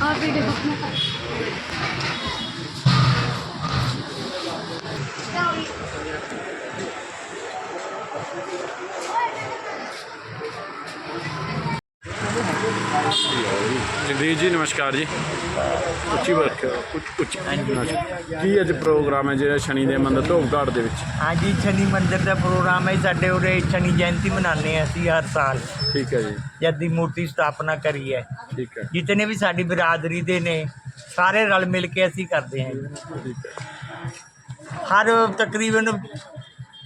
ਆ ਵੀਡੀਓ ਜਗਦੀਸ਼ ਜੀ ਨਮਸਕਾਰ ਜੀ। ਉੱਚੀ ਵਰਕ ਉੱਚੀ ਨਮਸਕਾਰ। ਕੀ ਅੱਜ ਪ੍ਰੋਗਰਾਮ ਹੈ ਜਿਹੜਾ ਸ਼ਨੀ ਦੇ ਮੰਦਰ ਧੋਬਘਾਟ ਦੇ ਵਿੱਚ? ਹਾਂਜੀ ਸ਼ਨੀ ਮੰਦਿਰ ਦਾ ਪ੍ਰੋਗਰਾਮ ਹੈ। ਸਾਡੇ ਉਰੇ ਸ਼ਨੀ ਜਯੰਤੀ ਮਨਾਉਂਦੇ ਹਾਂ ਅਸੀਂ ਹਰ ਸਾਲ। ਠੀਕ ਹੈ ਜੀ। ਜਦ ਦੀ ਮੂਰਤੀ ਸਥਾਪਨਾ ਕਰੀ ਹੈ। ਠੀਕ ਹੈ। ਜਿਤਨੇ ਵੀ ਸਾਡੀ ਬਰਾਦਰੀ ਦੇ ਨੇ ਸਾਰੇ ਰਲ ਮਿਲ ਕੇ ਅਸੀਂ ਕਰਦੇ ਹਾਂ ਜੀ। ਠੀਕ ਹੈ। ਹਰ ਤਕਰੀਬਨ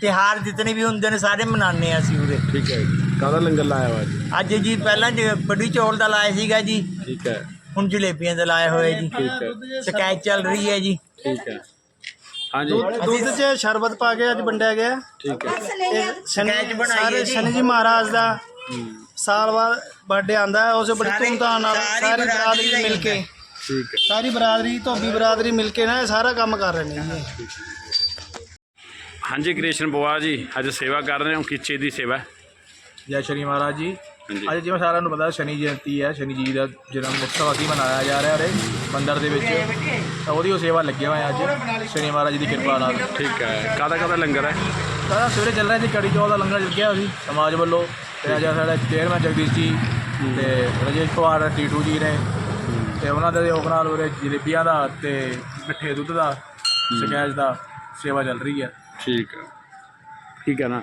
ਤਿਹਾਰ ਜਿਤਨੇ ਵੀ ਹੁੰਦੇ ਨੇ ਸਾਰੇ ਮਨਾਉਂਦੇ ਹਾਂ ਅਸੀਂ ਉਰੇ। ਠੀਕ ਹੈ ਜੀ। ਕਾਹਦਾ ਲੰਗਰ ਲਾਇਆ ਹੋਇਆ ਜੀ ਅੱਜ ਜੀ ਪਹਿਲਾਂ ਜ- ਕੜੀ ਚੌਲ ਦਾ ਲਾਇਆ ਸੀਗਾ ਜੀ। ਠੀਕ ਹੈ। ਹੁਣ ਜਲੇਬੀਆਂ ਦਾ ਲਾਇਆ ਹੋਇਆ ਜੀ। ਠੀਕ ਹੈ। ਸ਼ਿਕਾਇਤ ਚੱਲ ਰਹੀ ਹੈ ਜੀ। ਠੀਕ ਹੈ। ਹਾਂਜੀ। ਦੁੱਧ 'ਚ ਸ਼ਰਬਤ ਪਾ ਕੇ ਅੱਜ ਵੰਡਿਆ ਗਿਆ। ਠੀਕ ਹੈ। ਸ਼ਨੀ ਸਕੈਚ ਬਣਾਈ ਹੈ ਸਾਰੇ। ਸ਼ਨੀ ਜੀ ਮਹਾਰਾਜ ਦਾ ਸਾਲ ਬਾਅਦ ਬਰਥਡੇ ਆਂਦਾ ਹੈ ਉਸ ਬੜੀ ਧੂਮਧਾਮ ਨਾਲ ਸਾਰੀ ਬਰਾਦਰੀ ਮਿਲ ਕੇ। ਠੀਕ ਹੈ। ਸਾਰੀ ਬਰਾਦਰੀ ਧੋਬੀ ਬਰਾਦਰੀ ਮਿਲ ਕੇ ਨਾ ਇਹ ਸਾਰਾ ਕੰਮ ਕਰ ਰਹੇ ਨੇ। ਹਾਂਜੀ ਕ੍ਰਿਸ਼ਨ ਬੁਆ ਜੀ ਅੱਜ ਸੇਵਾ ਕਰ ਰਹੇ ਹੋ ਕਿਸ ਚੀਜ਼ ਦੀ ਸੇਵਾ? ਜੈ ਸ਼੍ਰੀ ਮਹਾਰਾਜ ਜੀ। ਹਾਂਜੀ। ਅੱਜ ਜਿਵੇਂ ਸਾਰਿਆਂ ਨੂੰ ਪਤਾ ਸ਼ਨੀ ਜਯੰਤੀ ਹੈ ਸ਼ਨੀ ਜੀ ਦਾ ਜਨਮ ਉਤਸਵ ਅਸੀਂ ਮਨਾਇਆ ਜਾ ਰਿਹਾ ਹੈ ਮੰਦਿਰ ਦੇ ਵਿੱਚ। ਤਾਂ ਉਹਦੀ ਉਹ ਸੇਵਾ ਲੱਗੇ ਹੋਏ ਆ ਅੱਜ। ਸ਼ਨੀ ਮਹਾਰਾਜ ਜੀ ਦੀ ਕਿਰਪਾ ਨਾਲ। ਠੀਕ ਹੈ। ਕਾਹਦਾ ਕਾਹਦਾ ਲੰਗਰ ਹੈ? ਸਾਰਾ ਸਵੇਰੇ ਚੱਲ ਰਿਹਾ ਜੀ ਕੜੀ ਚੌਲ ਦਾ ਲੰਗਰ ਲੱਗਿਆ ਹੋਇਆ ਸੀ ਸਮਾਜ ਵੱਲੋਂ। ਤੇ ਅੱਜ ਸਾਡਾ ਚੇਅਰਮੈਨ ਜਗਦੀਸ਼ ਜੀ ਤੇ ਰਜੇਸ਼ ਪਵਾਰ ਟੀਟੂ ਜੀ ਨੇ। ਤੇ ਉਹਨਾਂ ਦੇ ਉਹ ਨਾਲ ਉਰੇ ਜਲੇਬੀਆਂ ਦਾ ਤੇ ਮਿੱਠੇ ਦੁੱਧ ਦਾ ਸ਼ਿਕਾਇਤ ਦਾ ਸੇਵਾ ਚੱਲ ਰਹੀ ਹੈ। ਠੀਕ ਹੈ। ਠੀਕ ਹੈ ਨਾ।